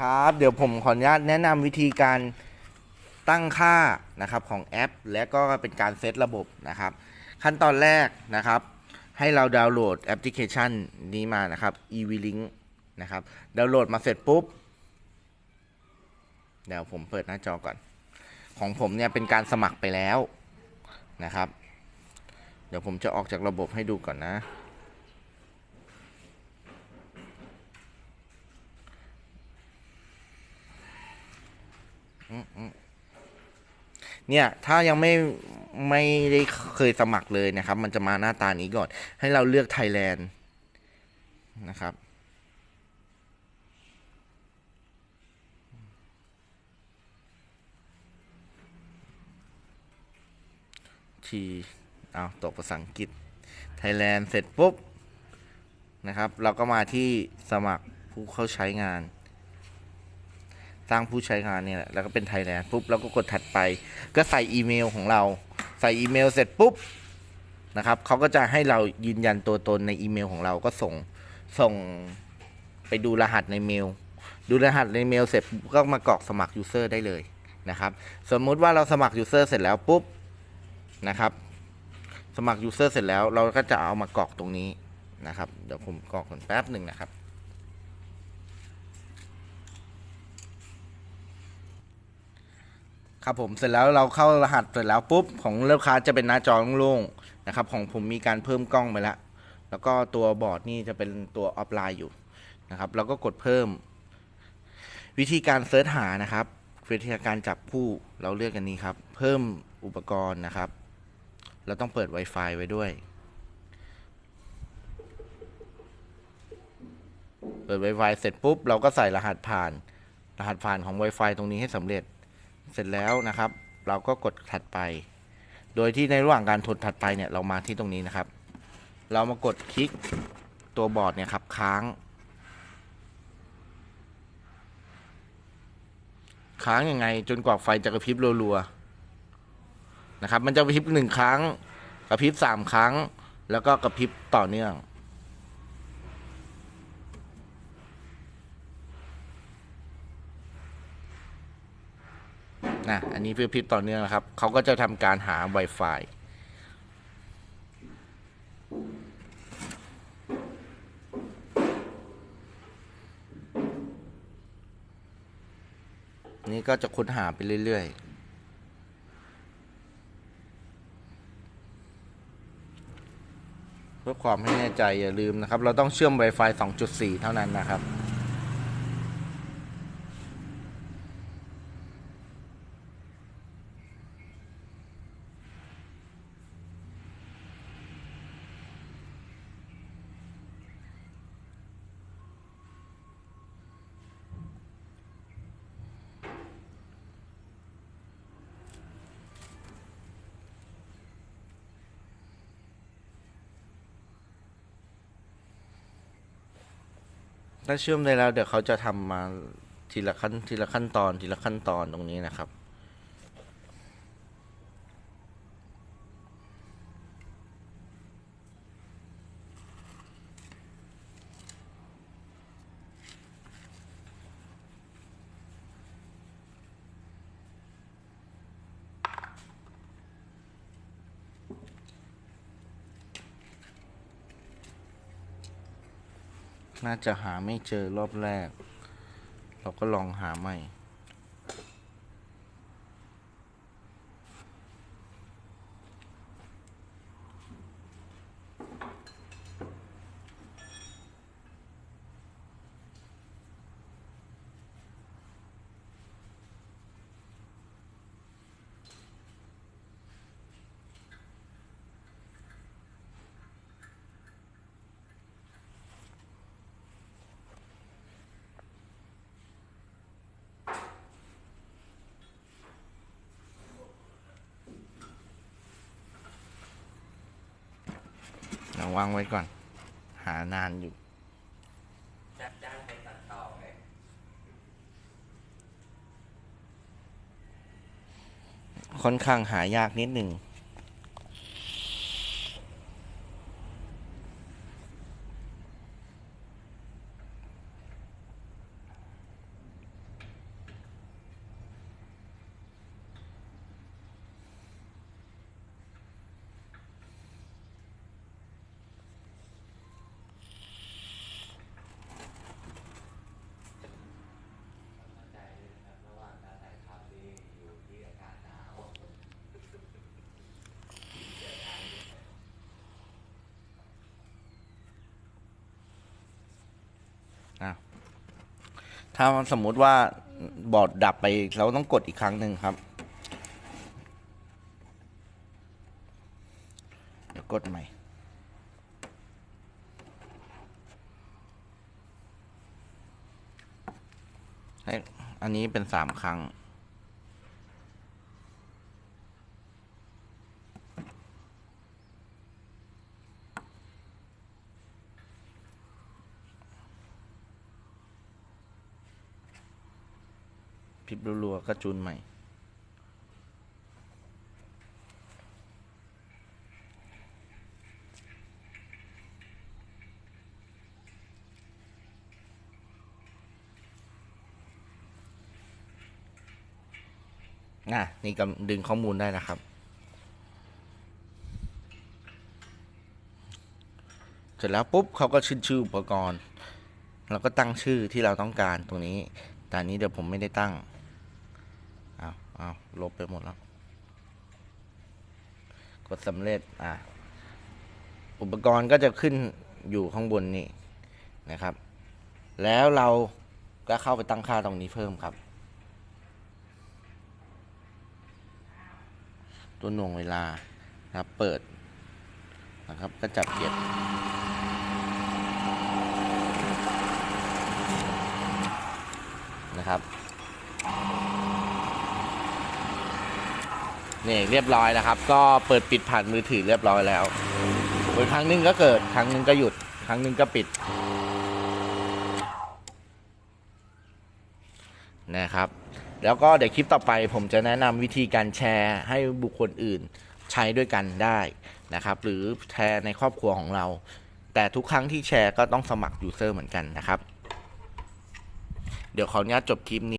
ครับเดี๋ยวผมขออนุญาตแนะนำวิธีการตั้งค่านะครับของแอป และก็เป็นการเซตระบบนะครับ ขั้นตอนแรกนะครับ ให้เราดาวน์โหลดแอปพลิเคชันนี้มานะครับ eVlink นะครับดาวน์โหลดมาเสร็จปุ๊บ เดี๋ยวผมเปิดหน้าจอก่อน ของผมเนี่ยเป็นการสมัครไปแล้วนะครับ เดี๋ยวผมจะออกจากระบบให้ดูก่อนนะ เนี่ยถ้ายังไม่ไม่ได้เคยสมัครเลยนะครับ มันจะมาหน้าตานี้ก่อน ให้เราเลือกไทยแลนด์นะครับทีเอาตกภาษาอังกฤษไทยแลนด์เสร็จปุ๊บนะครับ เราก็มาที่สมัครผู้เข้าใช้งาน สร้างผู้ใช้งานเนี่ยแหละแล้วก็เป็นไทยแลนด์ปุ๊บเราก็กดถัดไป ก็ใส่อีเมลของเรา ใส่อีเมลเสร็จปุ๊บนะครับเขาก็จะให้เรายืนยันตัวตนในอีเมลของเราก็ส่งส่งไปดูรหัสในเมล ดูรหัสในเมลเสร็จก็มากรอกสมัครยูเซอร์ได้เลยนะครับ สมมุติว่าเราสมัครยูเซอร์เสร็จแล้วปุ๊บนะครับ สมัครยูเซอร์เสร็จแล้วเราก็จะเอามากรอกตรงนี้นะครับ เดี๋ยวผมกรอกก่อนแป๊บหนึ่งนะครับ ครับผมเสร็จแล้วเราเข้ารหัสเสร็จแล้วปุ๊บของลูกค้าจะเป็นหน้าจอโล่งๆนะครับ ของผมมีการเพิ่มกล้องไปแล้วแล้วก็ตัวบอร์ดนี่จะเป็นตัวออฟไลน์อยู่นะครับเราก็กดเพิ่ม วิธีการเซิร์ชหานะครับวิธีการจับผู้เราเลือกกันนี้ครับ เพิ่มอุปกรณ์นะครับ เราต้องเปิด Wi-Fi ไว้ด้วย เปิด Wi-Fi เสร็จปุ๊บ เราก็ใส่รหัสผ่าน รหัสผ่านของ Wi-Fi ตรงนี้ให้สำเร็จ เสร็จแล้วนะครับ เราก็กดถัดไป โดยที่ในระหว่างการทดถัดไปเนี่ยเรามาที่ตรงนี้นะครับ เรามากดคลิกตัวบอร์ดเนี่ยครับค้าง ค้างยังไงจนกว่าไฟจะกระพริบรัวๆนะครับ มันจะกระพริบหนึ่งครั้ง กระพริบสามครั้ง แล้วก็กระพริบต่อเนื่อง นะอันนี้เพื่อพิบต่อเนื่องนะครับเขาก็จะทำการหา Wi-Fi นี่ก็จะค้นหาไปเรื่อย ๆเพื่อความให้แน่ใจอย่าลืมนะครับ เราต้องเชื่อม Wi-Fi 2.4 เท่านั้นนะครับ ถ้าเชื่อมได้แล้วเดี๋ยวเขาจะทำมาทีละขั้นทีละขั้นตอนทีละขั้นตอนตรงนี้นะครับ น่าจะหาไม่เจอรอบแรก เราก็ลองหาใหม่ วางไว้ก่อน หานานอยู่จัดจ้างให้ตัดต่อไงค่อนข้างหายากนิดหนึ่ง ถ้าสมมุติว่าบอร์ดดับไปเราต้องกดอีกครั้งหนึ่งครับ เดี๋ยวกดใหม่ให้อันนี้เป็นสามครั้ง ริบรัวๆก็จูนใหม่อะ นี่ก็ดึงข้อมูลได้นะครับ เสร็จแล้วปุ๊บเขาก็ชื่อชื่ออุปกรณ์เราก็ตั้งชื่อที่เราต้องการตรงนี้ แต่นี้เดี๋ยวผมไม่ได้ตั้ง เอาลบไปหมดแล้ว กดสำเร็จ อะ อุปกรณ์ก็จะขึ้นอยู่ข้างบนนี่นะครับ แล้วเราก็เข้าไปตั้งค่าตรงนี้เพิ่มครับ ตัวหน่วงเวลานะครับเปิดนะครับ ก็จับเก็บนะครับ นี่เรียบร้อยนะครับ ก็เปิดปิดผ่านมือถือเรียบร้อยแล้วเปิดครั้งหนึงก็เกิดครั้งหนึงก็หยุด ครั้งหนึงก็ปิดนะครับ แล้วก็เดี๋ยวคลิปต่อไปผมจะแนะนำวิธีการแชร์ให้บุคคลอื่นใช้ด้วยกันได้นะครับ หรือแชร์ในครอบครัวของเรา แต่ทุกครั้งที่แชร์ก็ต้องสมัครยูเซอร์เหมือนกันนะครับ เดี๋ยวขออนุญาตจบคลิปนี้